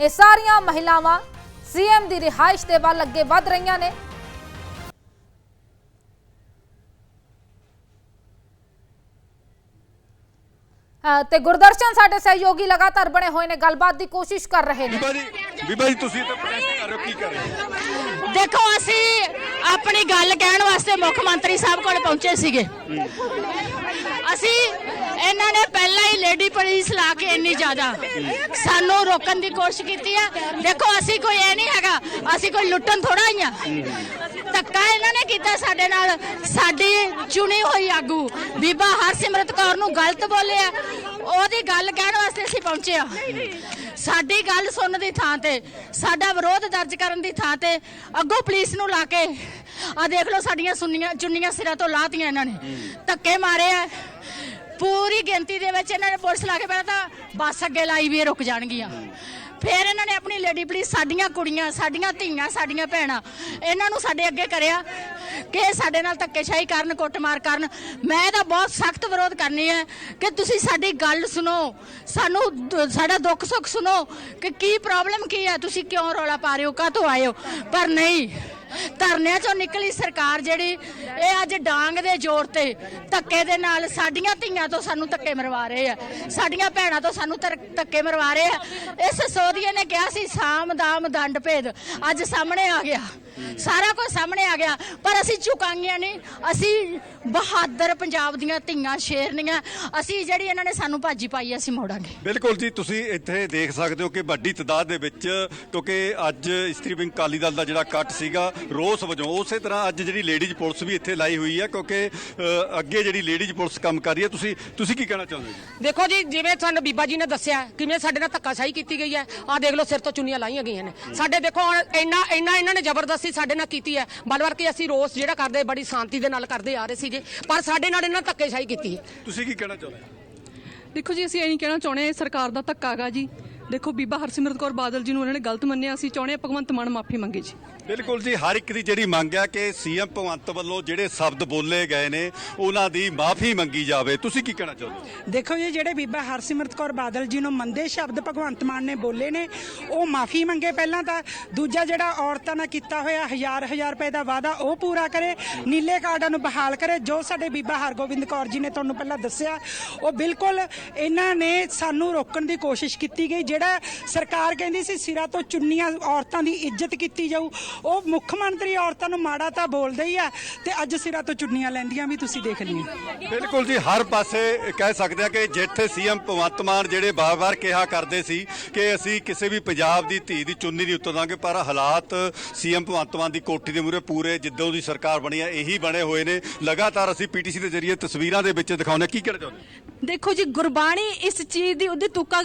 ਇਹ ਸਾਰੀਆਂ ਮਹਿਲਾਵਾਂ ਸੀਐਮ ਦੀ ਰਿਹਾਇਸ਼ ਦੇ ਵੱਲ ਅੱਗੇ ਵਧ ਰਹੀਆਂ ਨੇ। ਤੇ ਗੁਰਦਰਸ਼ਨ ਸਾਡੇ ਸਹਿਯੋਗੀ ਲਗਾਤਾਰ ਬਣੇ ਹੋਏ ਨੇ ਗੱਲਬਾਤ ਦੀ ਕੋਸ਼ਿਸ਼ ਕਰ ਰਹੇ ਨੇ। ਬੀਬਾ ਜੀ ਬੀਬਾ ਜੀ ਤੁਸੀਂ ਤਾਂ ਪ੍ਰੋਟੈਸਟ ਕਰ ਰਹੇ ਹੋ ਕੀ ਕਰ ਰਹੇ ਹੋ? ਦੇਖੋ ਅਸੀਂ ਆਪਣੀ ਗੱਲ ਕਹਿਣ ਵਾਸਤੇ ਮੁੱਖ ਮੰਤਰੀ ਸਾਹਿਬ ਕੋਲ ਪਹੁੰਚੇ ਸੀਗੇ। ਅਸੀਂ ਇਹਨਾਂ ਨੇ ਪਹਿਲਾਂ ਹੀ ਲੇਡੀ ਪੁਲਿਸ ਲਾ ਕੇ ਇੰਨੀ ਜ਼ਿਆਦਾ ਸਾਨੂੰ ਰੋਕਣ ਦੀ ਕੋਸ਼ਿਸ਼ ਕੀਤੀ ਆ। ਦੇਖੋ, ਅਸੀਂ ਕੋਈ ਇਹ ਨਹੀਂ ਹੈਗਾ, ਅਸੀਂ ਕੋਈ ਲੁੱਟਣ ਥੋੜਾ ਹੀ ਆ। ਧੱਕਾ ਇਹਨਾਂ ਨੇ ਕੀਤਾ ਸਾਡੇ ਨਾਲ। ਸਾਡੀ ਚੁਣੀ ਹੋਈ ਆਗੂ, ਬੀਬਾ ਹਰਸਿਮਰਤ ਕੌਰ ਨੂੰ ਗਲਤ ਬੋਲਿਆ। ਉਹਦੀ ਗੱਲ ਕਹਿਣ ਵਾਸਤੇ ਅਸੀਂ ਪਹੁੰਚੇ ਆ। ਸਾਡੀ ਗੱਲ ਸੁਣਨ ਦੀ ਥਾਂ ਤੇ, ਸਾਡਾ ਵਿਰੋਧ ਦਰਜ ਕਰਨ ਦੀ ਥਾਂ ਤੇ ਅੱਗੋਂ ਪੁਲਿਸ ਨੂੰ ਲਾ ਕੇ ਆ ਦੇਖ ਲਓ ਸਾਡੀਆਂ ਸੁੰਨੀਆਂ ਚੁੰਨੀਆਂ ਸਿਰਾਂ ਤੋਂ ਲਾਤੀਆਂ ਇਹਨਾਂ ਨੇ। ਧੱਕੇ ਮਾਰੇ ਆ। ਪੂਰੀ ਗਿਣਤੀ ਦੇ ਵਿੱਚ ਇਹਨਾਂ ਨੇ ਪੁਲਿਸ ਲਾ ਕੇ ਪਹਿਲਾਂ ਤਾਂ ਬੱਸ ਅੱਗੇ ਲਾਈ ਵੀ ਇਹ ਰੁਕ ਜਾਣਗੀਆਂ। ਫਿਰ ਇਹਨਾਂ ਨੇ ਆਪਣੀ ਲੇਡੀ ਪੁਲਿਸ ਸਾਡੀਆਂ ਕੁੜੀਆਂ, ਸਾਡੀਆਂ ਧੀਆਂ, ਸਾਡੀਆਂ ਭੈਣਾਂ, ਇਹਨਾਂ ਨੂੰ ਸਾਡੇ ਅੱਗੇ ਕਰਿਆ ਕਿ ਇਹ ਸਾਡੇ ਨਾਲ ਧੱਕੇਸ਼ਾਹੀ ਕਰਨ, ਕੁੱਟਮਾਰ ਕਰਨ। ਮੈਂ ਤਾਂ ਬਹੁਤ ਸਖਤ ਵਿਰੋਧ ਕਰਨੀ ਹੈ ਕਿ ਤੁਸੀਂ ਸਾਡੀ ਗੱਲ ਸੁਣੋ। ਸਾਨੂੰ ਦ- ਸਾਡਾ ਦੁੱਖ ਸੁੱਖ ਸੁਣੋ ਕਿ ਕੀ ਪ੍ਰੋਬਲਮ ਕੀ ਹੈ? ਤੁਸੀਂ ਕਿਉਂ ਰੌਲਾ ਪਾ ਰਹੇ ਹੋ? ਕਾਹਤੋਂ ਆਏ ਹੋ? ਪਰ ਨਹੀਂ। ਧਰਨਿਆਂ ਚੋਂ ਨਿਕਲੀ ਸਰਕਾਰ ਜਿਹੜੀ, ਇਹ ਅੱਜ ਡਾਂਗ ਦੇ ਜ਼ੋਰ ਤੇ, ਧੱਕੇ ਦੇ ਨਾਲ ਸਾਡੀਆਂ ਧੀਆਂ ਤੋਂ ਸਾਨੂੰ ਧੱਕੇ ਮਰਵਾ ਰਹੇ ਆ, ਸਾਡੀਆਂ ਭੈਣਾਂ ਤੋਂ ਸਾਨੂੰ ਧਰ- ਧੱਕੇ ਮਰਵਾ ਰਹੇ ਆ। ਇਸ ਸੋਧੀਏ ਨੇ ਕਿਹਾ ਸੀ ਸਾਮ ਦਾਮ ਦੰਡ ਭੇਦ ਅੱਜ ਸਾਹਮਣੇ ਆ ਗਿਆ। ਸਾਰਾ ਕੁਝ ਸਾਹਮਣੇ ਆ ਗਿਆ। ਪਰ ਅਸੀਂ ਝੁਕਾਂਗੀਆਂ ਨਹੀਂ। ਅਸੀਂ ਬਹਾਦਰ ਪੰਜਾਬ ਦੀਆਂ ਧੀਆਂ ਸ਼ੇਰਨੀਆਂ। ਅਸੀਂ ਜਿਹੜੀ ਇਹਨਾਂ ਨੇ ਸਾਨੂੰ ਭਾਜੀ ਪਾਈ ਆ, ਅਸੀਂ ਮੋੜਾਂਗੇ। ਬਿਲਕੁਲ ਜੀ ਤੁਸੀਂ ਇੱਥੇ ਦੇਖ ਸਕਦੇ ਹੋ ਕਿ ਵੱਡੀ ਤਦਾਦ ਦੇ ਵਿੱਚ ਕਿਉਂਕਿ ਅੱਜ ਇਸਤਰੀ ਵਿੰਗ ਕਾਲੀ ਦਲ ਦਾ ਜਿਹੜਾ ਕੱਟ ਸੀਗਾ ਰੋਸ ਵਜੋਂ ਉਸੇ ਤਰ੍ਹਾਂ ਅੱਜ ਜਿਹੜੀ ਲੇਡੀਜ਼ ਪੁਲਿਸ ਵੀ ਇੱਥੇ ਲਾਈ ਹੋਈ ਹੈ ਕਿਉਂਕਿ ਅੱਗੇ ਜਿਹੜੀ ਲੇਡੀਜ਼ ਪੁਲਿਸ ਕੰਮ ਕਰ ਰਹੀ ਹੈ ਤੁਸੀਂ ਤੁਸੀਂ ਕੀ ਕਹਿਣਾ ਚਾਹੁੰਦੇ ਹੋ ਦੇਖੋ ਜੀ ਜਿਵੇਂ ਸਾਨੂੰ ਬੀਬਾ ਜੀ ਨੇ ਦੱਸਿਆ ਕਿਵੇਂ ਸਾਡੇ ਨਾਲ ਧੱਕਾਸ਼ਾਹੀ ਕੀਤੀ ਗਈ ਹੈ। ਆਹ ਦੇਖ ਲਓ ਸਿਰ ਤੋਂ ਚੁੰਨੀਆਂ ਲਾਈਆਂ ਗਈਆਂ ਨੇ। ਸਾਡੇ ਦੇਖੋ ਹੁਣ ਇੰਨਾ ਇੰਨਾ ਇਹਨਾਂ ਨੇ ਜ਼ਬਰਦਸਤੀ ਸਾਡੇ ਨਾਲ ਕੀਤੀ ਹੈ। ਬਲਵਰ ਕੇ ਅਸੀਂ ਰੋਸ ਜਿਹੜਾ ਕਰਦੇ ਬੜੀ ਸ਼ਾਂਤੀ ਦੇ ਨਾਲ ਕਰਦੇ ਆ ਰਹੇ ਸੀਗੇ। ਪਰ ਸਾਡੇ ਨਾਲ ਇਹਨਾਂ ਧੱਕੇਸ਼ਾਹੀ ਕੀਤੀ ਹੈ। ਤੁਸੀਂ ਕੀ ਕਹਿਣਾ ਚਾਹੁੰਦੇ ਹੋ? ਦੇਖੋ ਜੀ ਅਸੀਂ ਇਹ ਨਹੀਂ ਕਹਿਣਾ ਚਾਹੁੰਦੇ ਇਹ ਸਰਕਾਰ ਦਾ ਧੱਕਾ ਹੈਗਾ ਜੀ। ਦੇਖੋ ਬੀਬਾ ਹਰਸਿਮਰਤ ਕੌਰ ਬਾਦਲ ਜੀ ਨੂੰ ਉਹਨਾਂ ਨੇ ਗਲਤ ਮੰਨਿਆ ਅਸੀਂ ਚਾਹੁੰਦੇ ਹਾਂ ਭਗਵੰਤ ਮਾਨ ਮਾਫੀ ਮੰਗੇ ਜੀ। ਬਿਲਕੁਲ ਜੀ, ਹਰ ਇੱਕ ਦੀ ਜਿਹੜੀ ਮੰਗ ਹੈ ਕਿ ਸੀਐਮ ਭਗਵੰਤ ਵੱਲੋਂ ਜਿਹੜੇ ਸ਼ਬਦ ਬੋਲੇ ਗਏ ਨੇ, ਉਹਨਾਂ ਦੀ ਮਾਫੀ ਮੰਗੀ ਜਾਵੇ। ਤੁਸੀਂ ਕੀ ਕਹਿਣਾ ਚਾਹੁੰਦੇ ਹੋ ਦੇਖੋ ਜੀ, ਜਿਹੜੇ ਬੀਬਾ ਹਰਸਿਮਰਤ ਕੌਰ ਬਾਦਲ ਜੀ ਨੂੰ ਮੰਦੇ ਸ਼ਬਦ ਭਗਵੰਤ ਮਾਨ ਨੇ ਬੋਲੇ ਨੇ, ਉਹ ਮਾਫੀ ਮੰਗੇ ਪਹਿਲਾਂ ਤਾਂ, ਦੂਜਾ ਜਿਹੜਾ ਔਰਤਾਂ ਨਾਲ ਕੀਤਾ ਹੋਇਆ ਹਜ਼ਾਰ ਹਜ਼ਾਰ ਰੁਪਏ ਦਾ ਵਾਅਦਾ, ਉਹ ਪੂਰਾ ਕਰੇ, ਨੀਲੇ ਕਾਰਡਾਂ ਨੂੰ ਬਹਾਲ ਕਰੇ, ਜੋ ਸਾਡੇ ਬੀਬਾ ਹਰਗੋਬਿੰਦ ਕੌਰ ਜੀ ਨੇ ਤੁਹਾਨੂੰ ਪਹਿਲਾਂ ਦੱਸਿਆ, ਉਹ ਬਿਲਕੁਲ ਇਹਨਾਂ ਨੇ ਸਾਨੂੰ ਰੋਕਣ ਦੀ ਕੋਸ਼ਿਸ਼ ਕੀਤੀ ਗਈ, ਜਿਹੜਾ ਸਰਕਾਰ ਕਹਿੰਦੀ ਸੀ, ਸਿਰਾਂ ਤੋਂ ਚੁੰਨੀਆਂ ਔਰਤਾਂ ਦੀ ਇੱਜ਼ਤ ਕੀਤੀ ਜਾਊ ਉਹ ਮੁੱਖ ਮੰਤਰੀ ਔਰਤਾਂ ਨੂੰ ਮਾੜਾ ਤਾਂ ਬੋਲਦੇ ਹੀ ਆ ਤੇ ਅੱਜ ਸਿਰਾਂ ਤੋਂ ਚੁੰਨੀਆਂ ਲੈਂਦੀਆਂ ਵੀ ਤੁਸੀਂ ਦੇਖ ਲਈਆਂ। ਬਿਲਕੁਲ ਜੀ ਹਰ ਪਾਸੇ ਕਹਿ ਸਕਦੇ ਆ ਕਿ ਜਿੱਥੇ ਸੀਐਮ ਭਗਵੰਤ ਮਾਨ ਜਿਹੜੇ ਬਾਰ-ਬਾਰ ਕਿਹਾ ਕਰਦੇ ਸੀ ਕਿ ਅਸੀਂ ਕਿਸੇ ਵੀ ਪੰਜਾਬ ਦੀ ਧੀ ਦੀ ਚੁੰਨੀ ਨਹੀਂ ਉਤਰਾਂਗੇ ਪਰ ਹਾਲਾਤ ਸੀਐਮ ਭਗਵੰਤ ਮਾਨ ਦੀ ਕੋਠੀ ਦੇ ਮੂਹਰੇ ਪੂਰੇ ਜਿੱਦੋਂ ਦੀ ਸਰਕਾਰ ਬਣੀ ਹੈ ਇਹੀ ਬਣੇ ਹੋਏ ਨੇ। ਲਗਾਤਾਰ ਅਸੀਂ ਪੀਟੀਸੀ ਦੇ ਜ਼ਰੀਏ ਤਸਵੀਰਾਂ ਦੇ ਵਿੱਚ ਦਿਖਾਉਂਦੇ ਕੀ ਕਹਿਣਾ ਚਾਹੁੰਦੇ ਦੇਖੋ ਜੀ ਗੁਰਬਾਣੀ ਇਸ ਚੀਜ਼ ਦੀ ਉਹਦੀ ਤੁਕਾ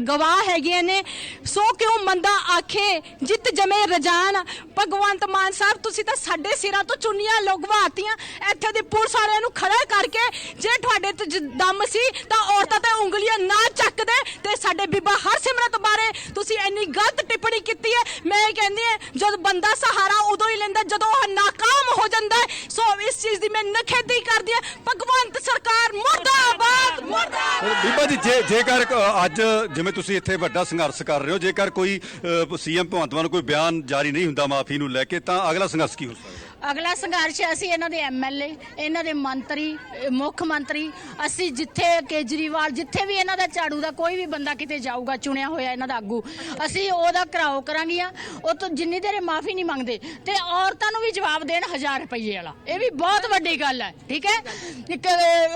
ਗਵਾਹ ਹੈਗੀਆਂ ਨੇ। ਸੋ ਕਿਉਂ ਮੰਦਾ ਆਖੇ ਜਿੱਤ ਜਮੇ ਰਜਾਨ ਭਗਵੰਤ ਮਾਨ ਸਾਹਿਬ, ਤੁਸੀਂ ਤਾਂ ਸਾਡੇ ਸਿਰਾਂ ਤੋਂ ਚੁੰਨੀਆਂ ਲਗਵਾਤੀਆਂ। ਇੱਥੇ ਦੀ ਪੁਲਿਸ ਵਾਲਿਆਂ ਨੂੰ ਖੜਾ ਕਰਕੇ ਜੇ ਤੁਹਾਡੇ ਤੇ ਜ- ਦਮ ਸੀ, ਤਾਂ ਔਰਤਾਂ ਤੇ ਉਂਗਲੀਆਂ ਨਾ ਚੱਕਦੇ ਤੇ ਸਾਡੇ ਬੀਬਾ ਹਰਸਿਮਰਤ ਬਾਰੇ ਤੁਸੀਂ ਇੰਨੀ ਗਲਤ ਟਿੱਪਣੀ ਕੀਤੀ ਹੈ। ਮੈਂ ਇਹ ਕਹਿੰਦੀ ਹਾਂ, ਜਦ ਬੰਦਾ ਸਹਾਰਾ ਉਦੋਂ ਹੀ ਲੈਂਦਾ, ਜਦੋਂ ਉਹ ਨਾਕਾਮ ਹੋ ਜਾਂਦਾ ਹੈ। ਸੋ ਇਸ ਚੀਜ਼ ਦੀ ਮੈਂ ਨਖੇਦੀ ਕਰਦੀ ਹਾਂ। ਭਗਵੰਤ ਸਰਕਾਰ ਮੁਰਦਾਬਾਦ ਮੁਰਦਾਬਾਦ! ਬੀਬਾ ਜੀ। ਜੇ ਜੇਕਰ ਅੱਜ ਜਿਵੇਂ ਤੁਸੀਂ ਇੱਥੇ ਵੱਡਾ ਸੰਘਰਸ਼ ਕਰ ਰਹੇ ਹੋ, ਜੇਕਰ ਕੋਈ ਸੀਐਮ ਭਗਵੰਤ ਮਾਨ ਕੋਈ ਬਿਆਨ ਜਾਰੀ ਨਹੀਂ ਹੁੰਦਾ ਮਾਫੀ ਨੂੰ ਲੈ ਕੇ, ਤਾਂ ਅਗਲਾ ਸੰਘਰਸ਼ ਕੀ ਹੋ ਸਕਦਾ? ਅਗਲਾ ਸੰਘਰਸ਼ ਅਸੀਂ ਇਹਨਾਂ ਦੇ ਐਮਐਲਏ ਇਹਨਾਂ ਦੇ ਮੰਤਰੀ ਮੁੱਖ ਮੰਤਰੀ, ਅਸੀਂ ਜਿੱਥੇ ਕੇਜਰੀਵਾਲ, ਜਿੱਥੇ ਵੀ ਇਹਨਾਂ ਦਾ ਝਾੜੂ ਦਾ ਕੋਈ ਵੀ ਬੰਦਾ ਕਿਤੇ ਜਾਊਗਾ, ਚੁਣਿਆ ਹੋਇਆ ਇਹਨਾਂ ਦਾ ਆਗੂ, ਅਸੀਂ ਉਹਦਾ ਘਰਾਓ ਕਰਾਂਗੀਆਂ ਉਹ ਤੋਂ ਜਿੰਨੀ ਦੇਰ ਮਾਫੀ ਨਹੀਂ ਮੰਗਦੇ, ਤੇ ਔਰਤਾਂ ਨੂੰ ਵੀ ਜਵਾਬ ਦੇਣ 1000 ਰੁਪਏ ਵਾਲਾ। ਇਹ ਵੀ ਬਹੁਤ ਵੱਡੀ ਗੱਲ ਹੈ, ਠੀਕ ਹੈ? ਇੱਕ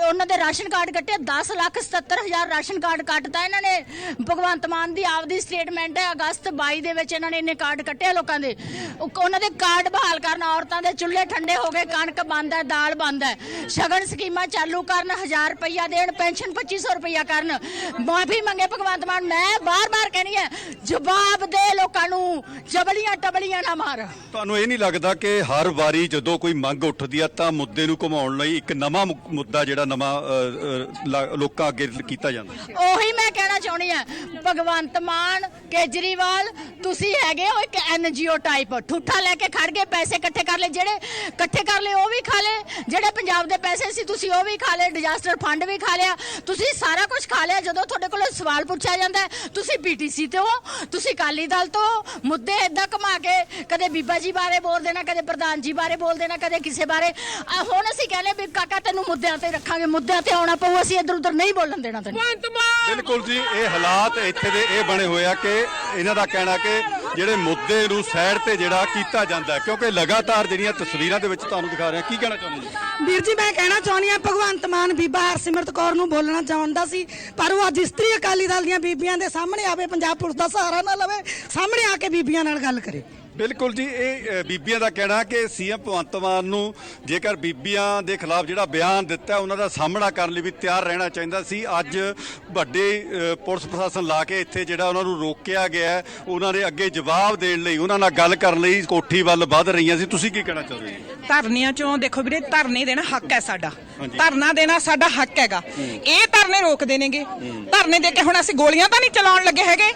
ਉਹਨਾਂ ਦੇ ਰਾਸ਼ਨ ਕਾਰਡ ਕੱਟੇ 10 ਲੱਖ 77 ਹਜ਼ਾਰ ਰਾਸ਼ਨ ਕਾਰਡ ਕੱਟਤਾ ਇਹਨਾਂ ਨੇ। ਭਗਵੰਤ ਮਾਨ ਦੀ ਆਪਦੀ ਸਟੇਟਮੈਂਟ ਹੈ, ਅਗਸਤ 22 ਦੇ ਵਿੱਚ ਇਹਨਾਂ ਨੇ ਇੰਨੇ ਕਾਰਡ ਕੱਟੇ ਲੋਕਾਂ ਦੇ। ਉਹਨਾਂ ਦੇ ਕਾਰਡ ਬਹਾਲ ਕਰਨ ਔਰਤਾਂ ਦੇ ਚੁੱਲ੍ਹੇ ਠੰਡੇ ਹੋ ਗਏ, ਕਣਕ ਬੰਦ ਹੈ, ਦਾਲ ਬੰਦ ਹੈ। ਸ਼ਗਨ ਸਕੀਮਾਂ ਚਾਲੂ ਕਰਨ 1000 ਰੁਪਇਆ ਦੇਣ, ਪੈਨਸ਼ਨ 2500 ਰੁਪਇਆ ਕਰਨ। ਮਾਫੀ ਮੰਗੇ ਭਗਵੰਤ ਮਾਨ, ਮੈਂ ਬਾਰ-ਬਾਰ ਕਹਿਣੀ ਹੈ, ਜਵਾਬ ਦੇ ਲੋਕਾਂ ਨੂੰ, ਜਬਲੀਆਂ ਟਬਲੀਆਂ ਨਾ ਮਾਰ। ਤੁਹਾਨੂੰ ਇਹ ਨਹੀਂ ਲੱਗਦਾ ਕਿ ਹਰ ਵਾਰੀ ਜਦੋਂ ਕੋਈ ਮੰਗ ਉੱਠਦੀ ਆ ਤਾਂ ਮੁੱਦੇ ਨੂੰ ਘੁਮਾਉਣ ਲਈ ਇੱਕ ਨਵਾਂ ਮੁੱਦਾ ਜਿਹੜਾ ਨਵਾਂ ਲੋਕਾਂ ਅੱਗੇ ਕੀਤਾ ਜਾਂਦਾ। ਉਹੀ ਮੈਂ ਕਹਿਣਾ ਚਾਹੁੰਦੀ ਆ ਭਗਵੰਤ ਮਾਨ ਕੇਜਰੀਵਾਲ ਤੁਸੀਂ ਹੈਗੇ ਹੋ ਇੱਕ ਐਨਜੀਓ ਟਾਈਪ ਠੂਠਾ ਲੈ ਕੇ ਖੜ ਗਏ ਪੈਸੇ ਇਕੱਠੇ ਕਰ ਲਏ ਜਿਹੜੇ ਇਕੱਠੇ ਕਰ ਲਏ ਉਹ ਵੀ ਖਾ ਲਏ ਜਿਹੜੇ ਪੰਜਾਬ ਦੇ ਪੈਸੇ ਸੀ ਤੁਸੀਂ ਉਹ ਵੀ ਖਾ ਲਏ ਡਿਜ਼ਾਸਟਰ ਫੰਡ ਵੀ ਖਾ ਲਿਆ। ਤੁਸੀਂ ਸਾਰਾ ਕੁਝ ਖਾ ਲਿਆ ਜਦੋਂ ਤੁਹਾਡੇ ਕੋਲ ਸਵਾਲ ਪੁੱਛਿਆ ਜਾਂਦਾ ਹੈ, ਤੁਸੀਂ ਪੀਟੀਸੀ ਤੋਂ ਹੋ ਤੁਸੀਂ ਕਾਲੀ ਦਲ ਤੋਂ ਮੁੱਦੇ ਇਦਾਂ ਘੁਮਾ ਕੇ ਕਦੇ ਬੀਬਾ ਜੀ ਬਾਰੇ ਬੋਲ ਦੇਣਾ ਕਦੇ ਪ੍ਰਧਾਨ ਜੀ ਬਾਰੇ ਬੋਲ ਦੇਣਾ ਕਦੇ ਕਿਸੇ ਬਾਰੇ। ਹੁਣ ਅਸੀਂ ਕਹਿੰਦੇ ਵੀ ਕਾਕਾ ਤੈਨੂੰ ਮੁੱਦਿਆਂ ਤੇ ਰੱਖਾਂਗੇ ਮੁੱਦਿਆਂ ਤੇ ਆਉਣਾ ਪਊ ਅਸੀਂ ਇੱਧਰ ਉੱਧਰ ਨਹੀਂ ਬੋਲਣ ਦੇਣਾ ਤੈਨੂੰ। ਬਿਲਕੁਲ ਜੀ ਇਹ ਹਾਲਾਤ ਇੱਥੇ ਦੇ ਇਹ ਬਣੇ ਹੋਏ ਆ ਕਿ ਇਹਨਾਂ ਦਾ ਕਹਿਣਾ ਕਿ ਜਿਹੜੇ ਮੁੱਦੇ ਨੂੰ ਸਾਈਡ ਤੇ ਜਿਹੜਾ ਕੀਤਾ ਜਾਂਦਾ ਕਿਉਂਕਿ ਲਗਾਤਾਰ ਜਿਹੜੀਆਂ ਤਸਵੀਰਾਂ ਦੇ ਵਿੱਚ ਤੁਹਾਨੂੰ ਦਿਖਾ ਰਹੇ ਕੀ ਕਹਿਣਾ ਚਾਹੁੰਦੇ ਜੀ? ਵੀਰ ਜੀ ਮੈਂ ਕਹਿਣਾ ਚਾਹੁੰਦੀ ਹਾਂ ਭਗਵੰਤ ਮਾਨ ਬੀਬਾ ਹਰਸਿਮਰਤ ਕੌਰ ਨੂੰ ਬੋਲਣਾ ਚਾਹੁੰਦਾ ਸੀ ਪਰ ਉਹ ਅੱਜ ਇਸਤਰੀ ਅਕਾਲੀ ਦਲ ਦੀਆਂ ਬੀਬੀਆਂ ਦੇ ਸਾਹਮਣੇ ਆਵੇ ਪੰਜਾਬ ਪੁਲਿਸ ਦਾ ਸਹਾਰਾ ਨਾ ਲਵੇ ਸਾਹਮਣੇ ਆ ਕੇ ਬੀਬੀਆਂ ਨਾਲ ਗੱਲ ਕਰੇ। ਬਿਲਕੁਲ ਜੀ ਇਹ ਅ, ਬੀਬੀਆਂ ਦਾ ਕਹਿਣਾ ਕਿ ਸੀਐਮ ਭਗਵੰਤ ਮਾਨ ਨੂੰ ਜੇਕਰ ਬੀਬੀਆਂ ਦੇ ਖਿਲਾਫ ਜਿਹੜਾ ਬਿਆਨ ਦਿੱਤਾ ਹੈ, ਉਹਨਾਂ ਦਾ ਸਾਹਮਣਾ ਕਰਨ ਲਈ ਵੀ ਤਿਆਰ ਰਹਿਣਾ ਚਾਹੀਦਾ ਸੀ। ਅੱਜ ਵੱਡੇ ਅ, ਪੁਲਿਸ ਪ੍ਰਸ਼ਾਸਨ ਲਾ ਕੇ ਇੱਥੇ ਜਿਹੜਾ ਉਹਨਾਂ ਨੂੰ ਰੋਕਿਆ ਗਿਆ ਹੈ, ਉਹਨਾਂ ਨੇ ਅੱਗੇ ਜਵਾਬ ਦੇਣ ਲਈ ਉਹਨਾਂ ਨਾਲ ਗੱਲ ਕਰਨ ਲਈ ਕੋਠੀ ਵੱਲ ਵੱਧ ਰਹੀਆਂ ਸੀ। ਤੁਸੀਂ ਕੀ ਕਹਿਣਾ ਚਾਹੁੰਦੇ ਜੀ? ਧਰਨਿਆਂ ਚੋਂ ਦੇਖੋ ਵੀਰੇ ਧਰਨੇ ਦੇਣਾ ਹੱਕ ਹੈ ਸਾਡਾ। ਧਰਨਾ ਦੇਣਾ ਸਾਡਾ ਹੱਕ ਹੈਗਾ। ਇਹ ਧਰਨੇ ਰੋਕਦੇ ਨੇਗੇ। ਧਰਨੇ ਦੇ ਕੇ ਹੁਣ ਅਸੀਂ ਗੋਲੀਆਂ ਤਾਂ ਨਹੀਂ ਚਲਾਉਣ ਲੱਗੇ ਹੈਗੇ।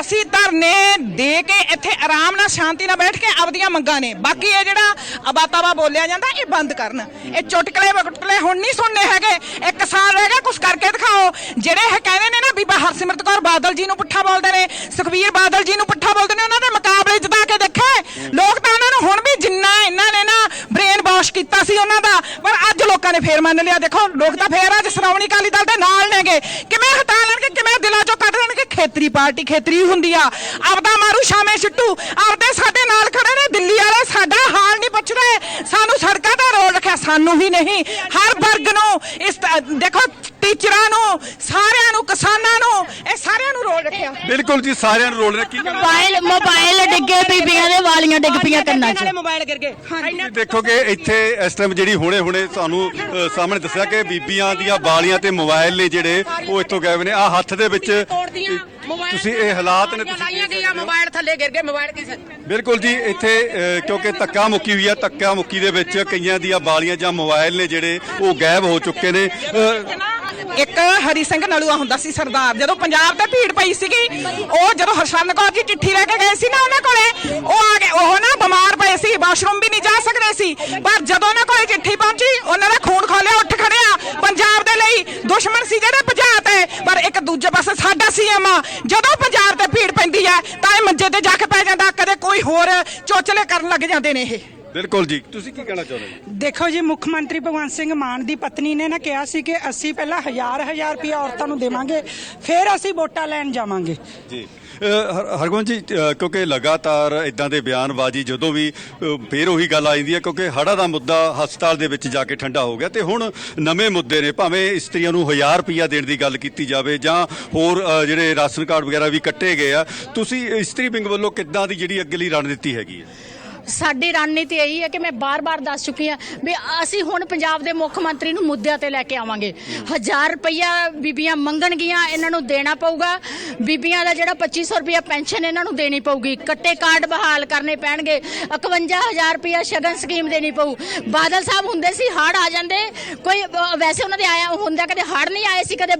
ਅਸੀਂ ਧਰਨੇ ਦੇ ਕੇ ਇੱਥੇ ਆਰਾਮ ਨਾਲ, ਸ਼ਾਂਤੀ ਨਾਲ ਬੈਠ ਕੇ ਆਪਦੀਆਂ ਮੰਗਾਂ ਨੇ। ਬਾਕੀ ਇਹ ਜਿਹੜਾ ਅਬਾਤਾਵਾ ਬੋਲਿਆ ਜਾਂਦਾ, ਇਹ ਬੰਦ ਕਰਨ। ਇਹ ਚੁਟਕਲੇ ਬਟਕਲੇ ਹੁਣ ਨਹੀਂ ਸੁਣਨੇ ਹੈਗੇ। ਇੱਕ ਸਾਲ ਰਹਿ ਗਿਆ ਕੁਝ ਕਰਕੇ ਦਿਖਾਓ। ਜਿਹੜੇ ਇਹ ਕਹਿੰਦੇ ਨੇ ਨਾ, ਬੀਬਾ ਹਰਸਿਮਰਤ ਕੌਰ ਬਾਦਲ ਜੀ ਨੂੰ ਪੁੱਠਾ ਬੋਲਦੇ ਨੇ ਸੁਖਵੀਰ ਬਾਦਲ ਜੀ ਨੂੰ ਪੁੱਠਾ ਬੋਲਦੇ ਨੇ, ਉਹਨਾਂ ਦੇ ਮੁਕਾਬਲੇ ਜਿਤਾ ਕੇ ਦੇਖੇ। ਲੋਕ ਤਾਂ ਉਹਨਾਂ ਨੂੰ ਹੁਣ ਵੀ ਜਿੰਨਾ ਇਹਨਾਂ ਨੇ ਨਾ ਬ੍ਰੇਨ ਵਾਸ਼ ਕੀਤਾ ਸੀ ਉਹਨਾਂ ਦਾ, ਪਰ ਅੱਜ ਲੋਕਾਂ ਨੇ ਫੇਰ ਮੰਨ ਲਿਆ। ਦੇਖੋ, ਲੋਕ ਤਾਂ ਫੇਰ ਅੱਜ ਸ਼੍ਰੋਮਣੀ ਅਕਾਲੀ ਦਲ ਦੇ ਨਾਲ ਕਿਵੇਂ ਹਟਾ ਲੈਣਗੇ, ਕਿਵੇਂ ਦਿਲਾਂ ਚੋਂ ਕੱਢ ਲੈਣਗੇ? ਖੇਤਰੀ ਪਾਰਟੀ ਖੇਤਰੀ ਹੁੰਦੀ ਆ। ਆਪਦਾ ਮਾਰੂ ਸ਼ਾਮੇ ਛਿੱਟੂ ਆਪਦੇ ਸਾਡੇ ਨਾਲ ਖੜੇ ਨੇ, ਦਿੱਲੀ ਵਾਲੇ ਸਾਡਾ ਹਾਲ ਨਹੀਂ ਰਹੇ। ਸਾਨੂੰ ਸੜਕਾਂ ਤੇ ਸਾਨੂੰ ਹੀ ਨਹੀਂ। ਹਰ ਵਰਗ ਨੂੰ ਇਸ ਦੇਖੋ ਟੀਚਰਾਂ ਨੂੰ ਸਾਰਿਆਂ ਨੂੰ ਕਿਸਾਨਾਂ ਨੂੰ ਇਹ ਸਾਰਿਆਂ ਨੂੰ ਰੋਲ ਰੱਖਿਆ। ਬਿਲਕੁਲ ਜੀ ਸਾਰਿਆਂ ਨੂੰ ਰੋਲ ਕਹਿਣਾ ਮੋਬਾਈਲ ਮੋਬਾਈਲ ਡਿੱਗੇ ਬੀਬੀਆਂ ਦੇ ਵਾਲੀਆਂ ਡਿੱਗ ਪਈਆਂ ਕੰਨਾਂ 'ਚ। ਮੋਬਾਈਲ ਗਿਰ ਗਏ। ਤੁਸੀਂ ਦੇਖੋਗੇ ਇੱਥੇ ਇਸ ਟਾਈਮ ਜਿਹੜੀ ਹੁਣੇ ਹੁਣੇ ਤੁਹਾਨੂੰ ਅ, ਸਾਹਮਣੇ ਦੱਸਿਆ ਕਿ ਬੀਬੀਆਂ ਦੀਆਂ ਬਾਲੀਆਂ ਤੇ ਮੋਬਾਈਲ ਨੇ ਜਿਹੜੇ ਉਹ ਇੱਥੋਂ ਗਏ ਹੋਏ ਨੇ। ਆ ਹੱਥ ਦੇ ਵਿੱਚ ਤੁਸੀਂ ਇਹ ਹਾਲਾਤ ਨੇ ਤੁਸੀਂ ਲਾਈਆਂ ਗਈਆਂ? ਮੋਬਾਈਲ ਥੱਲੇ ਗਿਰ ਗਏ ਮੋਬਾਈਲ ਕਿਸੇ ਬਿਲਕੁਲ ਜੀ ਇੱਥੇ ਅ, ਕਿਉਂਕਿ ਧੱਕਾ ਮੁੱਕੀ ਹੋਈ ਹੈ ਧੱਕਾ ਮੁੱਕੀ ਦੇ ਵਿੱਚ ਕਈਆਂ ਦੀਆਂ ਬਾਲੀਆਂ ਜਾਂ ਮੋਬਾਈਲ ਨੇ ਜਿਹੜੇ ਉਹ ਗਾਇਬ ਹੋ ਚੁੱਕੇ ਨੇ। ਅ, ਇੱਕ ਹਰੀ ਸਿੰਘ ਨਲੂਆ ਹੁੰਦਾ ਸੀ ਸਰਦਾਰ। ਜਦੋਂ ਪੰਜਾਬ ਤੇ ਭੀੜ ਪਈ ਸੀਗੀ, ਉਹ ਜਦੋਂ ਹਰਸ਼ਨ ਕੌਰ ਜੀ ਚਿੱਠੀ ਲੈ ਕੇ ਗਏ ਸੀ ਨਾ ਉਹਨਾਂ ਕੋਲੇ, ਉਹ ਆ ਗਏ ਉਹ ਨਾ ਬਿਮਾਰ ਪਏ ਸੀ, ਵਾਸ਼ਰੂਮ ਵੀ ਨਹੀਂ ਜਾ ਸਕਦੇ ਸੀ। ਪਰ ਜਦੋਂ ਉਹਨਾਂ ਕੋਲੇ ਚਿੱਠੀ ਪਹੁੰਚੀ, ਉਹਨਾਂ ਦਾ ਖੂਨ ਖੋਲਿਆ ਉੱਠ ਖੜਿਆ। ਪੰਜਾਬ ਦੇ ਲਈ ਦੁਸ਼ਮਣ ਸੀ ਜਿਹੜੇ ਪੰਜਾਬ ਤੇ। ਪਰ ਇੱਕ ਦੂਜੇ ਪਾਸੇ ਸਾਡਾ ਸੀਐਮ ਜਦੋਂ ਪੰਜਾਬ ਤੇ ਭੀੜ ਪੈਂਦੀ ਹੈ, ਤਾਂ ਇਹ ਮੰਜੇ ਤੇ ਜਾ ਕੇ ਪੈ ਜਾਂਦਾ। ਕਦੇ ਕੋਈ ਹੋਰ ਚੋਚਲੇ ਕਰਨ ਲੱਗ ਜਾਂਦੇ ਨੇ ਇਹ। ਬਿਲਕੁਲ ਜੀ। ਤੁਸੀਂ ਕੀ ਕਹਿਣਾ ਚਾਹੁੰਦੇ ਜੀ? ਦੇਖੋ ਜੀ ਮੁੱਖ ਮੰਤਰੀ ਭਗਵੰਤ ਸਿੰਘ ਮਾਨ ਦੀ ਪਤਨੀ ਨੇ ਨਾ ਕਿਹਾ ਸੀ ਕਿ ਅਸੀਂ ਪਹਿਲਾਂ ਹਜ਼ਾਰ ਹਜ਼ਾਰ ਰੁਪਇਆ ਔਰਤਾਂ ਨੂੰ ਦੇਵਾਂਗੇ ਫਿਰ ਅਸੀਂ ਵੋਟਾਂ ਲੈਣ ਜਾਵਾਂਗੇ। ਜੀ। ਹਰਗੋਬਿੰਦ ਜੀ ਅ, ਕਿਉਂਕਿ ਲਗਾਤਾਰ ਇਦਾਂ ਦੇ ਬਿਆਨਬਾਜ਼ੀ ਜਦੋਂ ਵੀ ਅ, ਫੇਰ ਉਹੀ ਗੱਲ ਆ ਜਾਂਦੀ ਹੈ ਕਿਉਂਕਿ ਹੜਾ ਦਾ ਮੁੱਦਾ ਹਸਪਤਾਲ ਦੇ ਵਿੱਚ ਜਾ ਕੇ ਠੰਡਾ ਹੋ ਗਿਆ ਤੇ ਹੁਣ ਨਵੇਂ ਮੁੱਦੇ ਨੇ ਭਾਵੇਂ ਇਸਤਰੀਆਂ ਨੂੰ 1000 ਰੁਪਇਆ ਦੇਣ ਦੀ ਗੱਲ ਕੀਤੀ ਜਾਵੇ ਜਾਂ ਹੋਰ ਅ, ਜਿਹੜੇ ਰਾਸ਼ਨ ਕਾਰਡ ਵਗੈਰਾ ਵੀ ਕੱਟੇ ਗਏ ਆ ਤੁਸੀਂ ਇਸਤਰੀ ਵਿੰਗ ਵੱਲੋਂ ਕਿੱਦਾਂ ਦੀ ਜਿਹੜੀ ਅੱਗਲੀ ਰਣਨੀਤੀ ਹੈਗੀ ਹੈ? ਸਾਡੀ ਰਣਨੀਤੀ ਇਹੀ ਹੈ ਕਿ ਮੈਂ ਬਾਰ-ਬਾਰ ਦੱਸ ਚੁੱਕੀ ਹਾਂ ਵੀ ਅਸੀਂ ਹੁਣ ਪੰਜਾਬ ਦੇ ਮੁੱਖ ਮੰਤਰੀ ਨੂੰ ਮੁੱਦਿਆਂ ਤੇ ਲੈ ਕੇ ਆਵਾਂਗੇ। 1000 ਰੁਪਇਆ ਬੀਬੀਆਂ ਮੰਗਣਗੀਆਂ, ਇਹਨਾਂ ਨੂੰ ਦੇਣਾ ਪਊਗਾ। ਬੀਬੀਆਂ ਦਾ ਜਿਹੜਾ 2500 ਰੁਪਇਆ ਪੈਨਸ਼ਨ ਇਹਨਾਂ ਨੂੰ ਦੇਣੀ ਪਊਗੀ। ਕੱਟੇ ਕਾਰਡ ਬਹਾਲ ਕਰਨੇ ਪੈਣਗੇ। 51000 ਰੁਪਇਆ ਸ਼ਗਨ ਸਕੀਮ ਦੇਣੀ ਪਊ। ਬਾਦਲ ਸਾਹਿਬ ਹੁੰਦੇ ਸੀ ਹੜ ਆ ਜਾਂਦੇ। ਕੋਈ ਵੈਸੇ ਉਹਨਾਂ ਦੇ ਆਇਆ ਹੁੰਦਾ ਕਦੇ ਹੜ ਨਹੀਂ ਆਏ ਸੀ, ਕਦੇ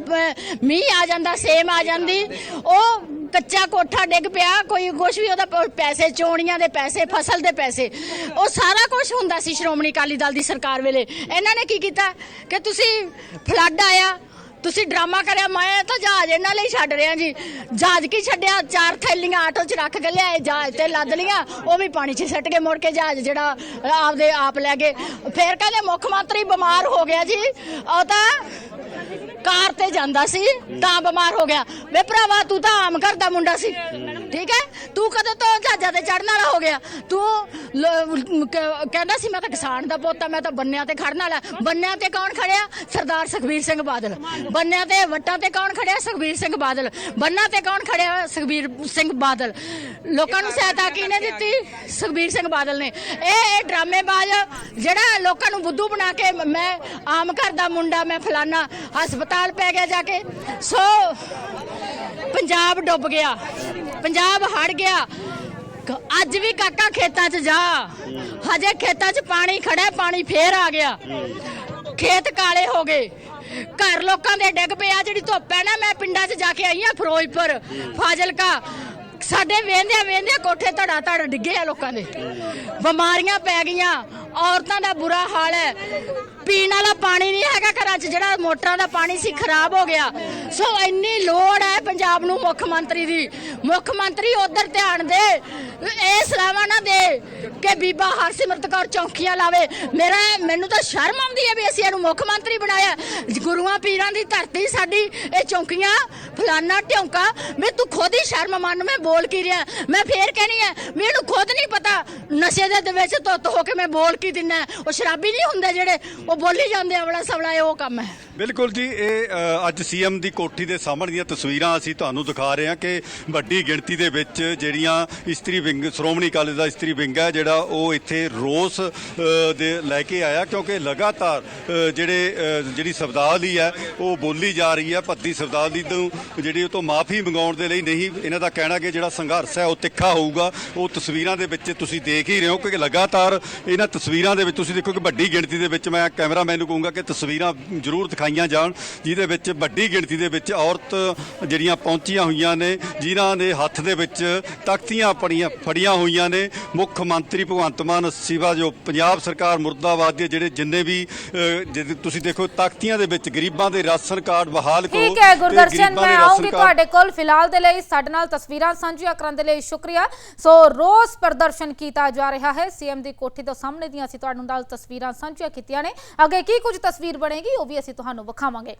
ਮੀਂਹ ਆ ਜਾਂਦਾ, ਸੇਮ ਆ ਜਾਂਦੀ। ਉਹ ਕੱਚਾ ਕੋਠਾ ਡਿੱਗ ਪਿਆ, ਕੋਈ ਕੁਝ ਵੀ ਉਹਦਾ ਪੈਸੇ ਚੋਣੀਆਂ ਦੇ ਪੈਸੇ, ਫਸਲ ਦੇ ਪੈਸੇ, ਉਹ ਸਾਰਾ ਕੁਝ ਹੁੰਦਾ ਸੀ ਸ਼੍ਰੋਮਣੀ ਅਕਾਲੀ ਦਲ ਦੀ ਸਰਕਾਰ ਵੇਲੇ। ਇਹਨਾਂ ਨੇ ਕੀ ਕੀਤਾ ਕਿ ਤੁਸੀਂ ਫਲੱਡ ਆਇਆ, ਤੁਸੀਂ ਡਰਾਮਾ ਕਰਿਆ, ਮੈਂ ਤਾਂ ਜਹਾਜ਼ ਇਹਨਾਂ ਲਈ ਛੱਡ ਰਿਹਾ ਜੀ। ਜਹਾਜ਼ ਕੀ ਛੱਡਿਆ? ਚਾਰ ਥੈਲੀਆਂ ਆਟੋ 'ਚ ਰੱਖ ਕੇ ਲਿਆਏ, ਜਹਾਜ਼ ਤੇ ਲੱਦ ਲੀਆਂ ਉਹ ਵੀ ਪਾਣੀ 'ਚ ਸੱਟ ਕੇ ਮੁੜ ਕੇ ਜਹਾਜ਼ ਜਿਹੜਾ ਆਪਦੇ ਆਪ ਲੈ ਗਏ। ਫੇਰ ਕਹਿੰਦੇ ਮੁੱਖ ਮੰਤਰੀ ਬਿਮਾਰ ਹੋ ਗਿਆ ਜੀ, ਉਹ ਤਾਂ ਕਾਰ ਤੇ ਜਾਂਦਾ ਸੀ, ਤਾਂ ਬਿਮਾਰ ਹੋ ਗਿਆ। ਵੇ ਭਰਾਵਾ, ਤੂੰ ਤਾਂ ਆਮ ਘਰ ਦਾ ਮੁੰਡਾ ਸੀ। ਠੀਕ ਹੈ? ਤੂੰ ਕਦੋਂ ਤੋਂ ਜਹਾਜ਼ਾਂ ਤੇ ਚੜਨ ਵਾਲਾ ਹੋ ਗਿਆ? ਤੂੰ ਕਹਿੰਦਾ ਸੀ ਮੈਂ ਤਾਂ ਕਿਸਾਨ ਦਾ ਪੁੱਤ ਮੈਂ ਤਾਂ ਬੰਨਿਆਂ ਤੇ ਖੜਨ ਵਾਲਾ। ਬੰਨਿਆਂ ਤੇ ਕੌਣ ਖੜਿਆ? ਸਰਦਾਰ ਸੁਖਬੀਰ ਸਿੰਘ ਬਾਦਲ। ਬੰਨਿਆਂ ਤੇ, ਵੱਟਾਂ ਤੇ ਕੌਣ ਖੜਿਆ? ਸੁਖਬੀਰ ਸਿੰਘ ਬਾਦਲ। ਬੰਨਾਂ ਤੇ ਕੌਣ ਖੜਿਆ? ਸੁਖਬੀਰ ਸਿੰਘ ਬਾਦਲ। ਲੋਕਾਂ ਨੂੰ ਸਹਾਇਤਾ ਕਿਹਨੇ ਦਿੱਤੀ? ਸੁਖਬੀਰ ਸਿੰਘ ਬਾਦਲ ਨੇ। ਇਹ ਇਹ ਡਰਾਮੇਬਾਜ਼ ਜਿਹੜਾ ਲੋਕਾਂ ਨੂੰ ਬੁੱਧੂ ਬਣਾ ਕੇ ਮੈਂ ਆਮ ਘਰ ਦਾ ਮੁੰਡਾ, ਮੈਂ ਫਲਾਨਾ ਹਸਪਤਾਲ ਪੈ ਗਿਆ ਜਾ ਕੇ। ਸੋ, ਪੰਜਾਬ ਡੁੱਬ ਗਿਆ। ਪੰਜਾਬ ਹੜ ਗਿਆ। ਅੱਜ ਵੀ ਕਾਕਾ ਖੇਤਾਂ 'ਚ ਜਾ। ਹਜੇ ਖੇਤਾਂ 'ਚ ਪਾਣੀ ਖੜਾ ਪਾਣੀ ਫੇਰ ਆ ਗਿਆ। ਖੇਤ ਕਾਲੇ ਹੋ ਗਏ। ਘਰ ਲੋਕਾਂ ਦੇ ਡਿੱਗ ਪਿਆ ਜਿਹੜੀ ਧੁੱਪ ਹੈ ਨਾ, ਮੈਂ ਪਿੰਡਾਂ 'ਚ ਜਾ ਕੇ ਆਈ ਆ, ਫਿਰੋਜ਼ਪੁਰ, ਫਾਜ਼ਿਲਕਾ। ਸਾਡੇ ਵੇਂਦਿਆਂ ਵੇਂਦਿਆਂ ਕੋਠੇ ਧੜਾ ਧੜ ਡਿੱਗੇ ਆ ਲੋਕਾਂ ਦੇ। ਬਿਮਾਰੀਆਂ ਪੈ ਗਈਆਂ। ਔਰਤਾਂ ਦਾ ਬੁਰਾ ਹਾਲ ਹੈ। ਪੀਣ ਵਾਲਾ ਪਾਣੀ ਨਹੀਂ ਹੈਗਾ ਘਰਾਂ 'ਚ, ਜਿਹੜਾ ਮੋਟਰਾਂ ਦਾ ਪਾਣੀ ਸੀ, ਖਰਾਬ ਹੋ ਗਿਆ। ਸੋ ਇੰਨੀ ਲੋੜ ਹੈ ਪੰਜਾਬ ਨੂੰ ਮੁੱਖ ਮੰਤਰੀ ਦੀ। ਮੁੱਖ ਮੰਤਰੀ ਉਧਰ ਧਿਆਨ ਦੇ। ਇਹ ਸਲਾਹਾਂ ਨਾ ਦੇ ਕਿ ਬੀਬਾ ਹਰਸਿਮਰਤ ਕੌਰ ਚੌਂਕੀਆਂ ਲਾਵੇ। ਮੇਰਾ, ਮੈਨੂੰ ਤਾਂ ਸ਼ਰਮ ਆਉਂਦੀ ਹੈ ਵੀ ਅਸੀਂ ਇਹਨੂੰ ਮੁੱਖ ਮੰਤਰੀ ਬਣਾਇਆ। ਗੁਰੂਆਂ ਪੀਰਾਂ ਦੀ ਧਰਤੀ ਸਾਡੀ, ਇਹ ਚੌਂਕੀਆਂ, ਫਲਾਨਾ ਢਿਉਂਕਾ। ਮੈਂ, ਤੂੰ ਖੁਦ ਹੀ ਸ਼ਰਮ ਮੰਨ, ਮੈਂ ਬੋਲ ਕੀ ਰਿਹਾ? ਮੈਂ ਫੇਰ ਕਹਿਣੀ ਹੈ, ਮੈਨੂੰ ਖੁਦ ਨਹੀਂ ਪਤਾ। ਨਸ਼ੇ ਦੇ ਵਿੱਚ ਧੁੱਤ ਹੋ ਕੇ ਮੈਂ ਬੋਲ ਕੀ ਦਿੰਨਾ ਉਹ ਸ਼ਰਾਬੀ ਨਹੀਂ ਹੁੰਦੇ ਜਿਹੜੇ ਉਹ ਬੋਲੀ ਜਾਂਦੇ ਅਵਲਾ ਸਵਲਾ ਇਹ ਉਹ ਕੰਮ ਹੈ। ਬਿਲਕੁਲ ਜੀ ਇਹ ਅ, ਅੱਜ ਸੀਐਮ ਦੀ ਕੋਠੀ ਦੇ ਸਾਹਮਣੇ ਦੀਆਂ ਤਸਵੀਰਾਂ ਅਸੀਂ ਤੁਹਾਨੂੰ ਦਿਖਾ ਰਹੇ ਹਾਂ ਕਿ ਵੱਡੀ ਗਿਣਤੀ ਦੇ ਵਿੱਚ ਜਿਹੜੀਆਂ ਇਸਤਰੀ ਵਿੰਗ ਸ਼੍ਰੋਮਣੀ ਅਕਾਲੀ ਦਾ ਇਸਤਰੀ ਵਿੰਗ ਹੈ ਜਿਹੜਾ ਉਹ ਇੱਥੇ ਰੋਸ ਅ, ਦੇ ਲੈ ਕੇ ਆਇਆ ਕਿਉਂਕਿ ਲਗਾਤਾਰ ਅ, ਜਿਹੜੇ ਅ, ਜਿਹੜੀ ਸ਼ਬਦਾਵਲੀ ਹੈ ਉਹ ਬੋਲੀ ਜਾ ਰਹੀ ਹੈ ਭੱਦੀ ਸ਼ਬਦਾਵਲੀ ਤੋਂ ਜਿਹੜੀ ਉਹ ਤੋਂ ਮਾਫੀ ਮੰਗਾਉਣ ਦੇ ਲਈ ਨਹੀਂ ਇਹਨਾਂ ਦਾ ਕਹਿਣਾ ਕਿ ਜਿਹੜਾ ਸੰਘਰਸ਼ ਹੈ ਉਹ ਤਿੱਖਾ ਹੋਊਗਾ। ਉਹ ਤਸਵੀਰਾਂ ਦੇ ਵਿੱਚ ਤੁਸੀਂ ਦੇਖ ਹੀ ਰਹੇ ਹੋ ਕਿ ਲਗਾਤਾਰ ਇਹਨਾਂ ਤਸਵੀਰਾਂ ਦੇ ਵਿੱਚ ਤੁਸੀਂ ਦੇਖੋ ਕਿ ਵੱਡੀ ਗਿਣਤੀ ਦੇ ਵਿੱਚ ਮੈਂ ਕੈਮਰਾਮੈਨ ਨੂੰ ਕਹੂੰਗਾ ਕਿ ਤਸਵੀਰਾਂ ਜ਼ਰੂਰ ਦਿਖਾਈਆਂ ਜਾਣ ਜਿਹਦੇ ਵਿੱਚ ਵੱਡੀ ਗਿਣਤੀ ਦੇ ਵਿੱਚ ਔਰਤ ਜਿਹੜੀਆਂ ਪਹੁੰਚੀਆਂ ਹੋਈਆਂ ਨੇ ਜਿਨ੍ਹਾਂ ਦੇ ਹੱਥ ਦੇ ਵਿੱਚ ਤਖਤੀਆਂ ਪੜੀਆਂ ਫੜੀਆਂ ਹੋਈਆਂ ਨੇ। ਮੁੱਖ ਮੰਤਰੀ ਭਗਵੰਤ ਮਾਨ ਸਿਵਾ ਜੋ ਪੰਜਾਬ ਸਰਕਾਰ ਮੁਰਦਾਬਾਦ ਦੇ ਜਿਹੜੇ ਜਿੰਨੇ ਵੀ ਤੁਸੀਂ ਦੇਖੋ ਤਖਤੀਆਂ ਦੇ ਵਿੱਚ ਗਰੀਬਾਂ ਦੇ ਰਾਸ਼ਨ ਕਾਰਡ ਬਹਾਲ ਕਰੋ ਠੀਕ ਹੈ ਗੁਰਦਰਸ਼ਨ ਮੈਂ ਆਉਂਗੀ ਤੁਹਾਡੇ ਕੋਲ ਫਿਲਹਾਲ ਦੇ ਲਈ। ਸਾਡੇ ਨਾਲ ਤਸਵੀਰਾਂ ਸਾਂਝੀਆਂ ਕਰਨ ਦੇ ਲਈ ਸ਼ੁਕਰੀਆ। ਸੋ ਰੋਸ ਪ੍ਰਦਰਸ਼ਨ ਕੀਤਾ ਜਾ ਰਿਹਾ ਹੈ। ਸੀਐਮ ਦੀ ਕੋਠੀ ਤੋਂ ਸਾਹਮਣੇ ਦੀਆਂ ਅਸੀਂ ਤੁਹਾਨੂੰ ਨਾਲ ਤਸਵੀਰਾਂ ਸਾਂਝੀਆਂ ਕੀਤੀਆਂ ਨੇ। ਅੱਗੇ ਕੀ ਕੁਝ ਤਸਵੀਰ ਬਣੇਗੀ, ਉਹ ਵੀ ਅਸੀਂ ਤੁਹਾਨੂੰ ਵਿਖਾਵਾਂਗੇ।